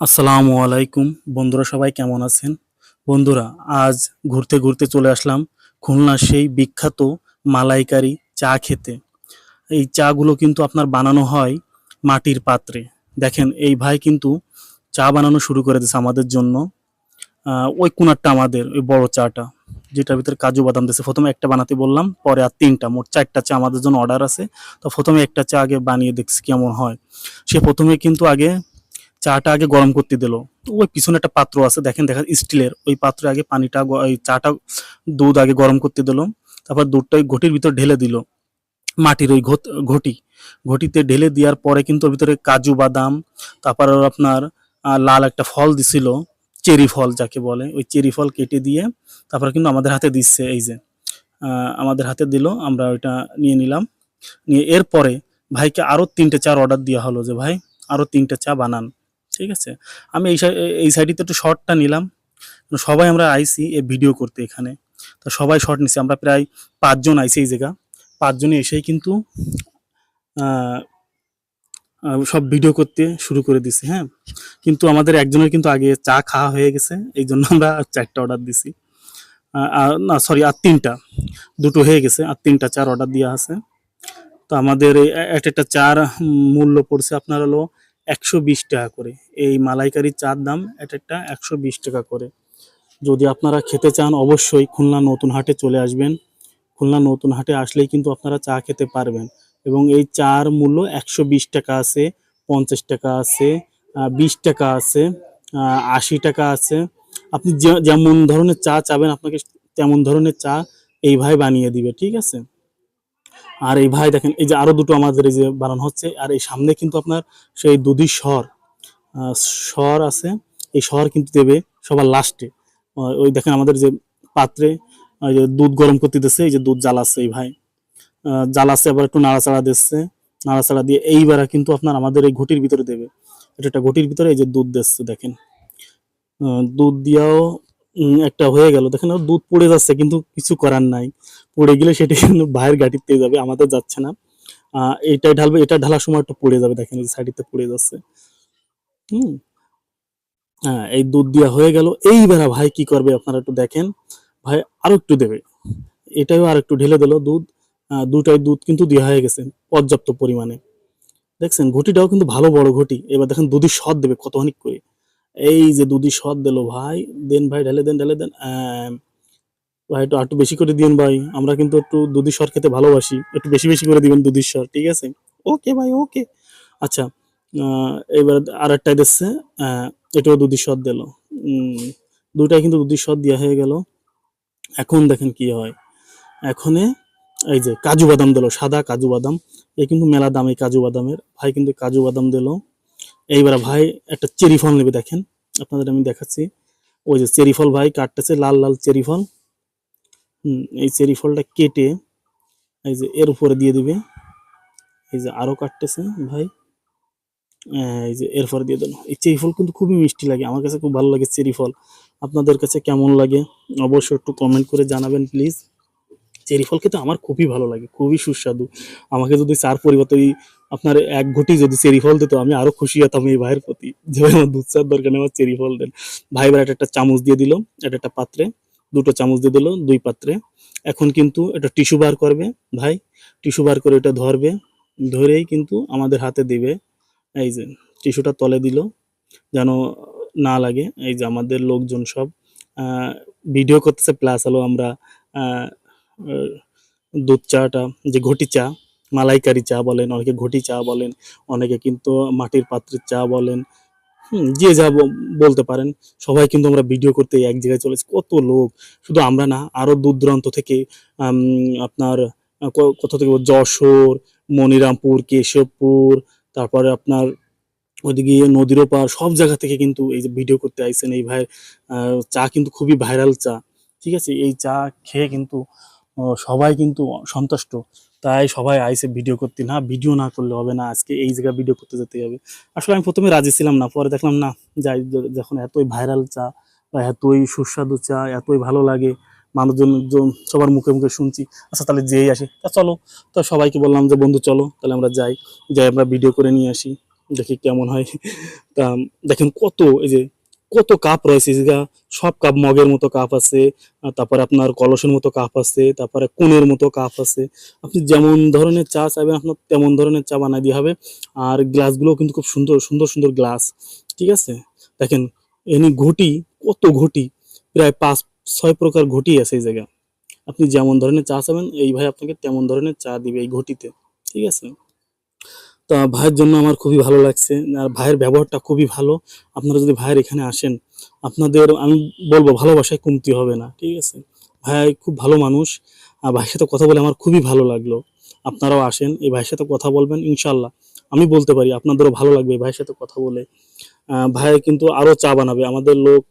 আসসালামু আলাইকুম। বন্ধুরা সবাই কেমন আছেন? বন্ধুরা, আজ ঘুরতে ঘুরতে চলে আসলাম খুলনার সেই বিখ্যাত মালাইকারি চা খেতে। এই চাগুলো কিন্তু আপনার বানানো হয় মাটির পাত্রে। দেখেন, এই ভাই কিন্তু চা বানানো শুরু করে দিয়েছে আমাদের জন্য। ওই কুনারটা আমাদের, ওই বড় চাটা, যেটার ভিতরে কাজু বাদাম দিয়েছে। প্রথমে একটা বানাতে বললাম, পরে আর তিনটা, মোট চারটা চা আমাদের জন্য অর্ডার আছে। তো প্রথমে একটা চা আগে বানিয়ে দেখছি কেমন হয়। সে প্রথমে কিন্তু আগে চাটা আগে গরম করতে দিল। ওই পিছনে একটা পাত্র আছে, দেখেন, দেখা, স্টিলের। ওই পাত্রে আগে পানিটা ওই চাটা দুধ আগে গরম করতে দিল, তারপর দুধটা ওই ঘটির ভিতর ঢেলে দিল, মাটির ওই ঘটি ঘটিতে ঢেলে দেওয়ার পরে কিন্তু ওর ভিতরে কাজু বাদাম, তারপর আপনার লাল একটা ফল দিছিল, চেরি ফল যাকে বলে, ওই চেরি ফল কেটে দিয়ে তারপর কিন্তু আমাদের হাতে দিচ্ছে, এই যে আমাদের হাতে দিল, আমরা ওইটা নিয়ে নিলাম। নিয়ে এরপরে ভাইকে আরও তিনটে চার অর্ডার দেওয়া হলো যে, ভাই আরও তিনটে চা বানান। ঠিক আছে? আমি এই এই সাইডে একটু শর্টটা নিলাম। সবাই আমরা আইসি এ ভিডিও করতে এখানে। তো সবাই শর্ট নিছি। আমরা প্রায় পাঁচজন আইসি এই জায়গা। পাঁচজনে এসেই কিন্তু সব ভিডিও করতে শুরু করে দিছি হ্যাঁ? কিন্তু আমাদের একজনের কিন্তু আগে চা খাওয়া হয়ে গেছে। এই জন্য আমরা চারটা অর্ডার দিছি। না সরি আর তিনটা। দুটো হয়ে গেছে, আর তিনটা, চার অর্ডার দেওয়া আছে। তো আমাদের এক একটা চার মূল্য পড়ছে আপনার হলো একশো বিশ টাকা করে। এই মালাইকারি চার দাম, এক একটা একশো বিশ টাকা করে। যদি আপনারা খেতে চান, অবশ্যই খুলনা নতুন হাটে চলে আসবেন। খুলনা নতুন হাটে আসলেই কিন্তু আপনারা চা খেতে পারবেন। এবং এই চার মূল্য একশো বিশ টাকা আছে, পঞ্চাশ টাকা আছে বিশ টাকা আছে আশি টাকা আছে। আপনি যেমন ধরনের চা চাবেন, আপনাকে তেমন ধরনের চা এই ভাই বানিয়ে দিবে, ঠিক আছে? আর এই ভাই দেখেন, এই যে আরও দুটো আমাদের এই যে বানানো হচ্ছে, আর এই সামনে কিন্তু আপনার সেই দুধি স্বর স্বর আছে, এই স্বর কিন্তু দেবে সবার লাস্টে ওই দেখেন আমাদের যে পাত্রে দুধ গরম করতে দিচ্ছে এই যে দুধ জ্বালাচ্ছে এই ভাই। জ্বালাচ্ছে, আবার একটু নাড়াচাড়া দিচ্ছে, নাড়াচাড়া দিয়ে এইবার কিন্তু আপনার আমাদের এই ঘটির ভিতরে দেবে। এটা একটা ঘটির ভিতরে এই যে দুধ দিচ্ছে, দেখেন। দুধ দিয়াও একটা হয়ে গেল। দেখেন দুধ পড়ে যাচ্ছে কিন্তু কিছু করার নাই। পড়ে গেলে সেটা কিন্তু ভাইয়ের গাড়িতে যাবে আমাদের যাচ্ছে না। আহ, এইটাই ঢালবে এটা ঢালার সময় একটু পড়ে যাবে দেখেন এই সাইডে পড়ে যাচ্ছে। হুম। হ্যাঁ এই দুধ দেওয়া হয়ে গেল। এইবার ভাই কি করবে আপনারা একটু দেখেন। ভাই আরও একটু দেবে। এটাও আর একটু ঢেলে দিল দুধ। দুটাই দুধ কিন্তু দেওয়া হয়ে গেছে পর্যাপ্ত পরিমাণে। দেখছেন ঘটিটাও কিন্তু ভালো বড় ঘটি। এবার দেখেন দুধের স্বাদ দেবে কতখানি করে। এই যে দুধের স্বাদ দিল ভাই, দেন ভাই ঢেলে দেন ঢেলে দেন ভাই একটু একটু বেশি করে দিন ভাই। আমরা কিন্তু একটু দুধের স্বর খেতে ভালোবাসি, একটু বেশি বেশি করে দিবেন দুধের স্বর ঠিক আছে? ওকে ভাই ওকে আচ্ছা এবার আর একটাই দিচ্ছে এটাও দুধের স্বাদ দিল। দুটাই কিন্তু দুধের স্বাদ দেওয়া হয়ে গেল। এখন দেখেন কি হয়। এখনে এই যে কাজু বাদাম দিল, সাদা কাজু বাদাম। এ কিন্তু মেলা দাম এই কাজু বাদামের। ভাই কিন্তু কাজু বাদাম দিল। এইবার ভাই একটা চেরি ফল নেবে, দেখেন। আপনাদের আমি দেখাচ্ছি। ওই যে চেরি ফল ভাই কাটতেছে লাল লাল চেরি ফল। হুম, এই চেরি ফলটা কেটে এই যে এর উপরে দিয়ে দিবে। এই যে আরও কাটতেছে ভাই। এই যে এরপরে দিয়ে দিল এই চেরি ফল কিন্তু খুবই মিষ্টি লাগে, আমার কাছে খুব ভালো লাগে চেরি ফল। আপনাদের কাছে কেমন লাগে অবশ্যই একটু কমেন্ট করে জানাবেন প্লিজ চেরি ফল খেতে আমার খুবই ভালো লাগে, খুবই সুস্বাদু। আমাকে যদি চার পরিবর্তে আপনার এক ঘটি যদি চেরি ফল দিত, আমি আরও খুশি হতাম এই ভাইয়ের প্রতি। যে ভাই আমার দুধ চার দরকার আমার চেরি ফল দেন। ভাই এবার একটা চামচ দিয়ে দিল, এটা একটা পাত্রে, দুটো চামচ দিয়ে দিল, দুই পাত্রে। এখন কিন্তু এটা টিস্যু বার করবে, ভাই। টিস্যু বার করে এটা ধরবে, ধরেই কিন্তু আমাদের হাতে দিবে। এই যে, টিস্যুটা তলে দিল, যেন না লাগে। এই যে আমাদের লোকজন সব ভিডিও করতেছে প্লাস হলো আমরা দুধ চাটা, যে ঘটি চা, মালাইকারি চা বলেন, অনেকে ঘটি চা বলেন, অনেকে কিন্তু মাটির পাত্রের চা বলেন যে যা বলতে পারেন, সবাই কিন্তু আমরা ভিডিও করতে এক জায়গায় চলেছি, কত লোক, শুধু আমরা না আরও দূর দূরান্ত থেকে আপনার কোথা থেকে যশোর, মনিরামপুর, কেশবপুর, তারপরে আপনার ওইদিকে নদীর ওপার, সব জায়গা থেকে কিন্তু এই যে ভিডিও করতে আইছেন এই ভাইয়ের চা কিন্তু খুবই ভাইরাল চা, ঠিক আছে? এই চা খেয়ে কিন্তু সবাই কিন্তু সন্তুষ্ট। তাই সবাই আইসে ভিডিও করতে না ভিডিও না করলে হবে না, আজকে এই জায়গায় ভিডিও করতে যেতে হবে। আসলে আমি প্রথমে রাজি ছিলাম না, পরে দেখলাম না, যাই যখন এতই ভাইরাল চা বা এতই সুস্বাদু চা, এতই ভালো লাগে, মানুষজন সবার মুখে মুখে শুনছি আচ্ছা তাহলে যেই আসি, তা চলো। তো সবাইকে বললাম যে, বন্ধু, চলো, তাহলে আমরা যাই। যাই আমরা ভিডিও করে নিয়ে আসি, দেখি কেমন হয়। তা দেখেন কত, এই যে কত কাপ রয়েছে সব কাপ মগের মতো কাপ আছে তারপরে আপনার কলসের মতো কাপ আছে, তারপরে কোণের মতো কাপ আছে। আপনি যেমন ধরনের চা চাইবেন, আপনার তেমন ধরনের চা বানাই দিয়ে হবে। আর গ্লাসগুলো কিন্তু খুব সুন্দর সুন্দর সুন্দর গ্লাস। ঠিক আছে? দেখেন, এনি ঘটি, কত ঘটি? প্রায় পাঁচ, ছয় প্রকার ঘটি আছে এই জায়গা আপনি যেমন ধরনের চা চাবেন এই ভাই আপনাকে তেমন ধরনের চা দিবে এই ঘটিতে। ঠিক আছে? তা ভাইয়ের জন্য আমার খুবই ভালো লাগছে। আর ভাইয়ের ব্যবহারটা খুবই ভালো। আপনারা যদি ভাইয়ের এখানে আসেন আপনাদের আমি বলব ভালোবাসায় কমতি হবে না ঠিক আছে? ভাই খুব ভালো মানুষ। আর ভাইয়ের সাথে কথা বলে আমার খুবই ভালো লাগল। আপনারাও আসেন এই ভাইয়ের সাথে কথা বলবেন ইনশাল্লাহ আমি বলতে পারি আপনাদেরও ভালো লাগবে ভাইয়ের সাথে কথা বলে। ভাই কিন্তু আরও চা বানাবে। আমাদের লোক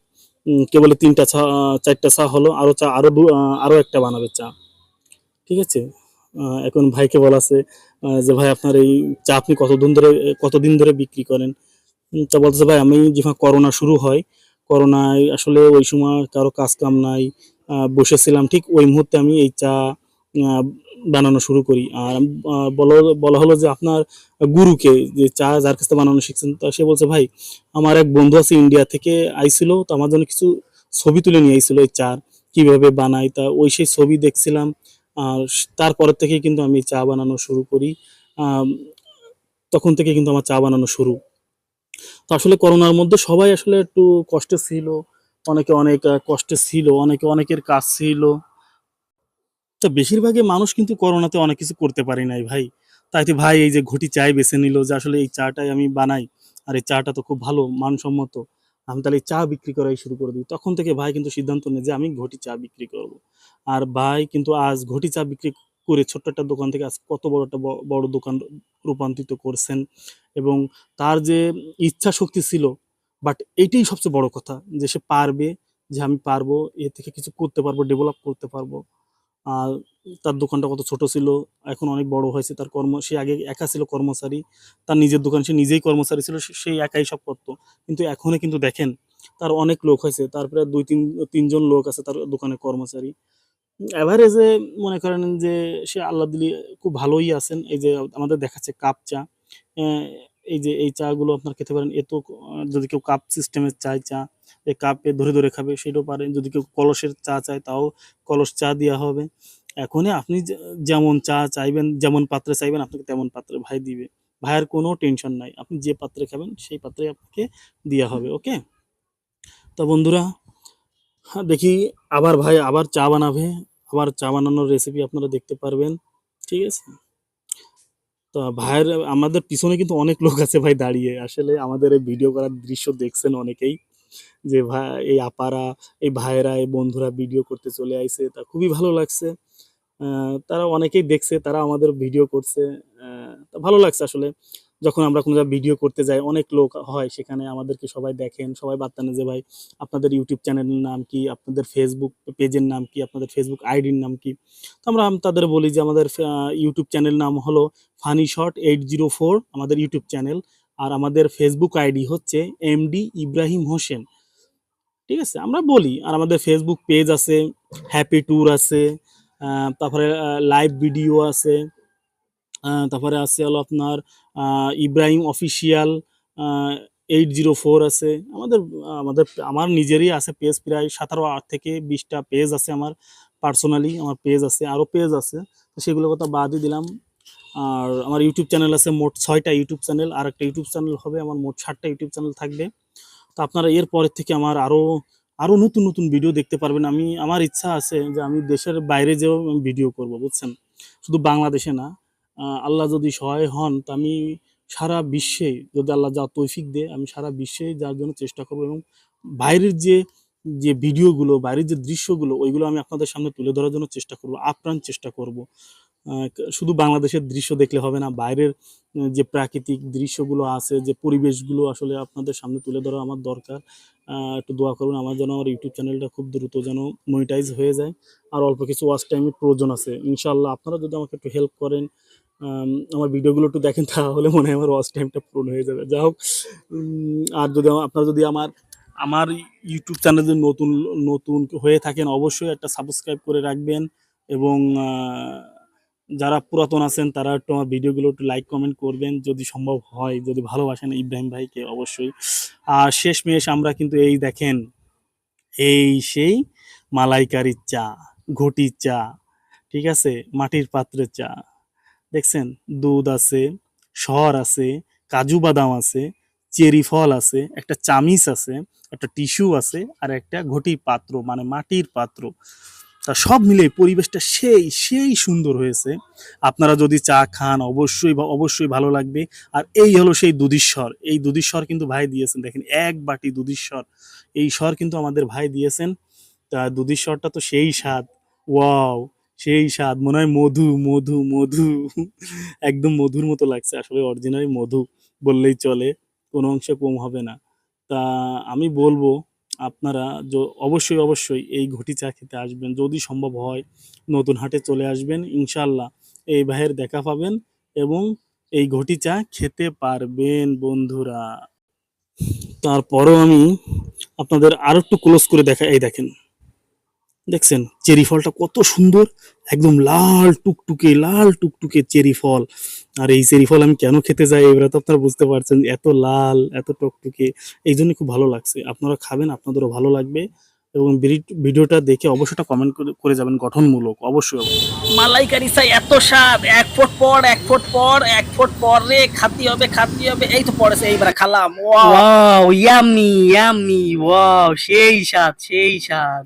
কেবল তিনটা চা চারটা চা হলো আরও চা আরও দু- আহ, আরও একটা বানাবে চা। ঠিক আছে? এখন ভাইকে বলা আছে যে ভাই আপনার এই চা আপনি কতদিন ধরে কতদিন ধরে বিক্রি করেন? তা বলতেছে, ভাই, আমি যখন করোনা শুরু হয়, করোনায় আসলে ওই সময় কারও কাজ কাম নাই বসেছিলাম, ঠিক ওই মুহূর্তে আমি এই চা বানানো শুরু করি। আর বলা বলা হলো যে আপনার গুরুকে, যে চা যার কাছ বানানো শিখছেন, তা সে বলছে, ভাই, আমার এক বন্ধু আছে ইন্ডিয়া থেকে আইছিল, তো আমার জন্য কিছু ছবি তুলে নিয়ে আইছিল এই চার কীভাবে বানাই তা ওই সেই ছবি দেখছিলাম আর তারপরের থেকে কিন্তু আমি চা বানানো শুরু করি। তখন থেকে কিন্তু আমার চা বানানো শুরু। তো আসলে করোনার মধ্যে সবাই আসলে একটু কষ্টে ছিল, অনেকে অনেক কষ্টে ছিল, অনেকে অনেকের কাজ ছিল। তো বেশিরভাগই মানুষ কিন্তু করোনাতে অনেক কিছু করতে পারি নাই ভাই। তাই ভাই, এই যে ঘটি চাই বেছে নিল যে আসলে এই চাটাই আমি বানাই, আর এই চাটা তো খুব ভালো, মানসম্মত। আমি তাহলে চা বিক্রি করাই শুরু করে দিই। তখন থেকে ভাই কিন্তু সিদ্ধান্ত নেয় যে আমি ঘটি চা বিক্রি করব। আর ভাই কিন্তু আজ ঘটি চা বিক্রি করে ছোট্ট একটা দোকান থেকে আজ কত বড় একটা বড় দোকান রূপান্তরিত করছেন এবং তার যে ইচ্ছা শক্তি ছিল বাট এইটাই সবচেয়ে বড় কথা যে সে পারবে, যে আমি পারব, এ থেকে কিছু করতে পারব ডেভেলপ করতে পারব। আর তার দোকানটা কত ছোট ছিল, এখন অনেক বড় হয়েছে, তার কর্ম, সে আগে একা ছিল কর্মচারী, তার নিজের দোকান সে নিজেই কর্মচারী ছিল, সে- একাই সব করতো। কিন্তু এখনই কিন্তু দেখেন, তার অনেক লোক হয়েছে, তারপরে দুই, তিন, তিনজন লোক আছে তার দোকানে কর্মচারী। এভারেজে মনে করেন যে সে আল্লাহ দিলি খুব ভালোই আছেন। এই যে আমাদের দেখাচ্ছে কাপ চা। এই যে এই চা গুলো আপনার খেতে পারেন। এত যদি কেউ কাপ সিস্টেমের চায় চা এই কাপে ধরে ধরে খাবে, সেটাও পারেন। যদি কেউ কলসের চা চায়, তাও কলস চা দেওয়া হবে। এখনই আপনি যেমন চা চাইবেন, যেমন পাত্রে চাইবেন, আপনাকে তেমন পাত্রে ভাই দিবে। ভাইয়ের কোনো টেনশন নাই। আপনি যে পাত্রে খাবেন, সেই পাত্রে আপনাকে দেওয়া হবে ওকে তো বন্ধুরা হ্যাঁ দেখি আবার ভাই, আবার চা বানাবে। আবার চা বানানোর রেসিপি আপনারা দেখতে পারবেন, ঠিক আছে? তো ভাইয়ের, আমাদের পিছনে কিন্তু অনেক লোক আছে ভাই দাঁড়িয়ে। আসলে আমাদের এই ভিডিও করার দৃশ্য দেখছেন অনেকেই, যে ভাই এই আপারা, এই ভাইয়েরা, এই বন্ধুরা ভিডিও করতে চলে আইছে। তা খুবই ভালো লাগছে। তারা অনেকেই দেখছে, তারা আমাদের ভিডিও করছে। তা ভালো লাগছে আসলে। যখন আমরা কোনো ভিডিও করতে যাই, অনেক লোক হয় সেখানে আমাদেরকে সবাই দেখেন, সবাই বার্তা নেয় যে, ভাই, আপনাদের ইউটিউব চ্যানেলের নাম কি? আপনাদের ফেসবুক পেজের নাম কি? আপনাদের ফেসবুক আইডির নাম কি? তো আমরা তাদের বলি যে, আমাদের ইউটিউব চ্যানেল নাম হলো funny shot eight zero four আমাদের ইউটিউব চ্যানেল আর আমাদের ফেসবুক আইডি হচ্ছে এমডি ইব্রাহিম হোসেন ঠিক আছে? আমরা বলি, আর আমাদের ফেসবুক পেজ আছে হ্যাপি ট্যুর আছে তারপরে লাইভ ভিডিও আছে তারপরে আছে হলো আপনার Ibrahim official eight zero four আছে। আমাদের আমাদের, আমার নিজেরই আছে পেজ প্রায় সতেরো, আট থেকে বিশটা পেজ আছে আমার পার্সোনালি আমার পেজ আছে আরও পেজ আছে। তো সেগুলোর কথা বাদই দিলাম। আর আমার ইউটিউব চ্যানেল আছে মোট ছয়টা ইউটিউব চ্যানেল আর একটা ইউটিউব চ্যানেল হবে, আমার মোট ষাটটা ইউটিউব চ্যানেল থাকবে। তো আপনারা এর পরের থেকে আমার আরও আরও নতুন নতুন ভিডিও দেখতে পারবেন। আমি, আমার ইচ্ছা আছে যে আমি দেশের বাইরে যেও ভিডিও করব, বুঝছেন? শুধু বাংলাদেশে না আল্লাহ যদি সহায় হন, তা আমি সারা বিশ্বে যদি আল্লাহ যা তৈফিক দেয়, আমি সারা বিশ্বে যাওয়ার জন্য চেষ্টা করব এবং বাইরের যে যে ভিডিওগুলো, বাইরের যে দৃশ্যগুলো, ওইগুলো আমি আপনাদের সামনে তুলে ধরার জন্য চেষ্টা করব, আপ্রাণ চেষ্টা করব। শুধু বাংলাদেশের দৃশ্য দেখলে হবে না, বাইরের যে প্রাকৃতিক দৃশ্যগুলো আছে, যে পরিবেশগুলো আসলে আপনাদের সামনে তুলে ধরা আমার দরকার। একটু দোয়া করবেন, আমার যেন আমার ইউটিউব চ্যানেলটা খুব দ্রুত যেন মনিটাইজ হয়ে যায়। আর অল্প কিছু ওয়াচ টাইমের প্রয়োজন আছে। ইনশাল্লাহ আপনারা যদি আমাকে একটু হেল্প করেন আমার ভিডিওগুলো একটু দেখেন, তাহলে মনে হয় আমার ওয়াচ টাইমটা পূরণ হয়ে যাবে। যা হোক আর যদি আপনারা যদি আমার আমার ইউটিউব চ্যানেল নতুন নতুন হয়ে থাকেন, অবশ্যই একটা সাবস্ক্রাইব করে রাখবেন এবং যারা পুরাতন আছেন, তারা একটু আমার ভিডিওগুলো একটু লাইক কমেন্ট করবেন। যদি সম্ভব হয়, যদি ভালোবাসেন ইব্রাহিম ভাইকে, অবশ্যই। আর শেষ শেষমেশ আমরা কিন্তু এই দেখেন, এই সেই মালাইকারির চা ঘটি চা, ঠিক আছে? মাটির পাত্রের চা। দেখছেন? দুধ আছে, শহর আছে, কাজু বাদাম আছে, চেরি ফল আছে, একটা চামিচ আছে, একটা টিস্যু আছে, আর একটা ঘটি পাত্র মানে মাটির পাত্র। তা সব মিলে পরিবেশটা সেই সেই সুন্দর হয়েছে। আপনারা যদি চা খান, অবশ্যই ভা- অবশ্যই ভালো লাগবে। আর এই হলো সেই দুধীশ্বর। এই দুধীশ্বর কিন্তু ভাই দিয়েছেন, দেখেন, এক বাটি দুধীশ্বর। এই স্বর কিন্তু আমাদের ভাই দিয়েছেন। তা দুধীশ্বরটা তো সেই স্বাদ। ওয়াও! সেই স্বাদ, মনে হয় মধু মধু মধু। একদম মধুর মতো লাগছে, আসলে অরিজিনালি মধু বললেই চলে, কোনো অংশে কম হবে না। তা আমি বলব, আপনারা অবশ্যই অবশ্যই এই ঘটি চা খেতে আসবেন, যদি সম্ভব হয় নতুন হাটে চলে আসবেন ইনশাল্লাহ এই ভাইয়ের দেখা পাবেন এবং এই ঘটি চা খেতে পারবেন, বন্ধুরা। তারপরও আমি আপনাদের আরও একটু ক্লোজ করে দেখা, এই দেখেন। দেখছেন? চেরি ফলটা কত সুন্দর একদম লাল টুকটুকে লাল টুকটুকে চেরি ফল। আর এই চেরি ফল আমি কেন খেতে যাই এবার তো আপনারা বুঝতে পারছেন এত লাল এত টুকটুকে এই জন্য খুব ভালো লাগছে। আপনারা খাবেন আপনাদেরও ভালো লাগবে। এবং ভিডি- ভিডিওটা দেখে অবশ্যই কমেন্ট করে যাবেন গঠনমূলক অবশ্যই অবশ্যই। মালাইকারি চাই এত স্বাদ এক ফুট পর এক ফুট পর এক ফুট পর রে খাতি হবে খাতি হবে এই তো পড়েছে এইবার খালাম ওয়াও। ইয়ামি ইয়ামি ওয়াও সেই স্বাদ সেই স্বাদ।